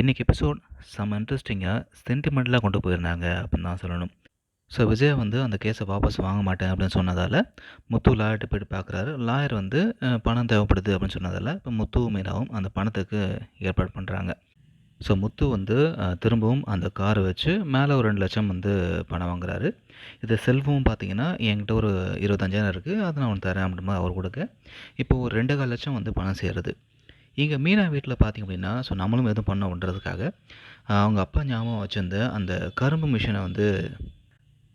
இன்றைக்கி எபிசோட் செம்ம இன்ட்ரெஸ்டிங்காக சென்டிமெண்டலாக கொண்டு போயிருந்தாங்க அப்படின்னு தான் சொல்லணும். ஸோ விஜய் வந்து அந்த கேஸை வாபஸ் வாங்க மாட்டேன் அப்படின்னு சொன்னதால் முத்து லாயர்கிட்ட போயிட்டு பார்க்குறாரு லாயர் வந்து பணம் தேவைப்படுது அப்படின்னு சொன்னதால் இப்போ முத்து மீனாவும் அந்த பணத்துக்கு ஏற்பாடு பண்ணுறாங்க ஸோ முத்து வந்து திரும்பவும் அந்த காரை வச்சு மேலே ஒரு ரெண்டு லட்சம் வந்து பணம் வாங்குறாரு. இது செல்வமும் பார்த்தீங்கன்னா என்கிட்ட ஒரு இருபத்தஞ்சாயிரம் இருக்குது அதை நான் அவன் தரேன் அப்படின்ற அவர் கொடுக்க. இப்போ ஒரு ரெண்டு கால் லட்சம் வந்து பணம் சேருது. இங்கே மீனா வீட்டில் பார்த்திங்க அப்படின்னா ஸோ நம்மளும் எதுவும் பண்ணோன்றதுக்காக ஆஹ், அவங்க அப்பா ஞாபகம் வச்சுருந்த அந்த கரும்பு மிஷினை வந்து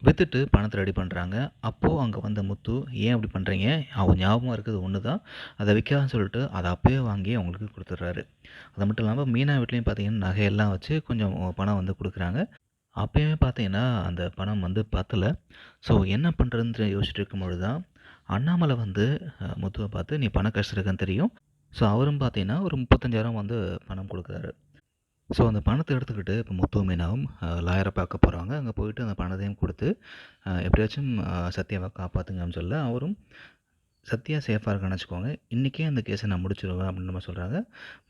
விற்றுட்டு பணத்தை ரெடி பண்ணுறாங்க அப்போது அங்கே வந்த முத்து ஏன் அப்படி பண்ணுறீங்க அவங்க ஞாபகம் இருக்குது ஒன்று தான் அதை விற்காதுன்னு சொல்லிட்டு அதை அப்போயே வாங்கி அவங்களுக்கு கொடுத்துட்றாரு. அது மட்டும் இல்லாமல் மீனா வீட்லேயும் பார்த்தீங்கன்னா நகையெல்லாம் வச்சு கொஞ்சம் பணம் வந்து கொடுக்குறாங்க. அப்போயுமே பார்த்தீங்கன்னா அந்த பணம் வந்து பத்தலை. ஸோ என்ன பண்ணுறதுன்னு யோசிச்சுட்டு இருக்கும்பொழுது தான் அண்ணாமலை வந்து முத்துவை பார்த்து நீ பணம் கஷ்டம் தெரியும். ஸோ அவரும் பார்த்தீங்கன்னா ஒரு முப்பத்தஞ்சாயிரம் வந்து பணம் கொடுக்குறாரு. ஸோ அந்த பணத்தை எடுத்துக்கிட்டு இப்போ முத்து மீனாவும் லாயரை பார்க்க போகிறாங்க அங்கே போயிட்டு அந்த பணத்தையும் கொடுத்து எப்படியாச்சும் சத்யாவை காப்பாற்றுங்கன்னு சொல்ல அவரும் சத்யா சேஃபாக இருக்கான்னு வச்சுக்கோங்க. இன்றைக்கே அந்த கேஸை நான் முடிச்சிடுவேன் அப்படின்ற மாதிரி சொல்கிறாங்க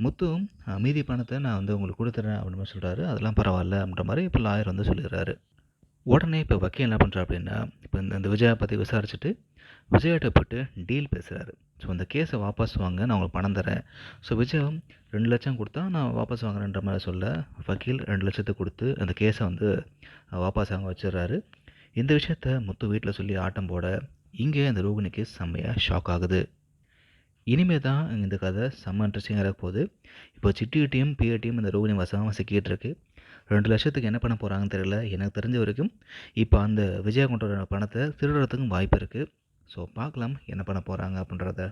முத்துவும் மீதி பணத்தை நான் வந்து உங்களுக்கு கொடுத்துட்றேன் அப்படின்னு சொல்கிறாரு அதெல்லாம் பரவாயில்ல அப்படின்ற மாதிரி இப்போ லாயர் வந்து சொல்லிடுறாரு உடனே இப்போ வக்கீல் என்ன பண்ணுறா அப்படின்னா இப்போ இந்த இந்த விஜயா பற்றி விசாரிச்சுட்டு விஜயாட்ட போட்டு டீல் பேசுகிறாரு ஸோ இந்த கேஸை வாபஸ் வாங்க நான் உங்களுக்கு பணம் தரேன். ஸோ விஜயம் ரெண்டு லட்சம் கொடுத்தா நான் வாபஸ் வாங்குறேன்ற மாதிரி சொல்ல வக்கீல் ரெண்டு லட்சத்தை கொடுத்து அந்த கேஸை வந்து வாபஸ் வாங்க வச்சிடுறாரு. இந்த விஷயத்த முத்து வீட்டில் சொல்லி ஆட்டம் போட இங்கே அந்த ரோகிணிக்கு செம்மையாக ஷாக் ஆகுது. இனிமே தான் இந்த கதை செம்ம இன்ட்ரெஸ்டிங்காக இருக்க போகுது. இப்போ சிட்டிகிட்டையும் பிஏடியும் இந்த ரோகிணி வசமாக சிக்கிட்டு இருக்கு. ரெண்டு லட்சத்துக்கு என்ன பண்ண போகிறாங்கன்னு தெரியல. எனக்கு தெரிஞ்ச வரைக்கும் இப்போ அந்த விஜயா கொண்டு வர பணத்தை திருடுறதுக்கும் வாய்ப்பு இருக்குது ஸோ பார்க்கலாம் என்ன பண்ண போகிறாங்க அப்படின்றத.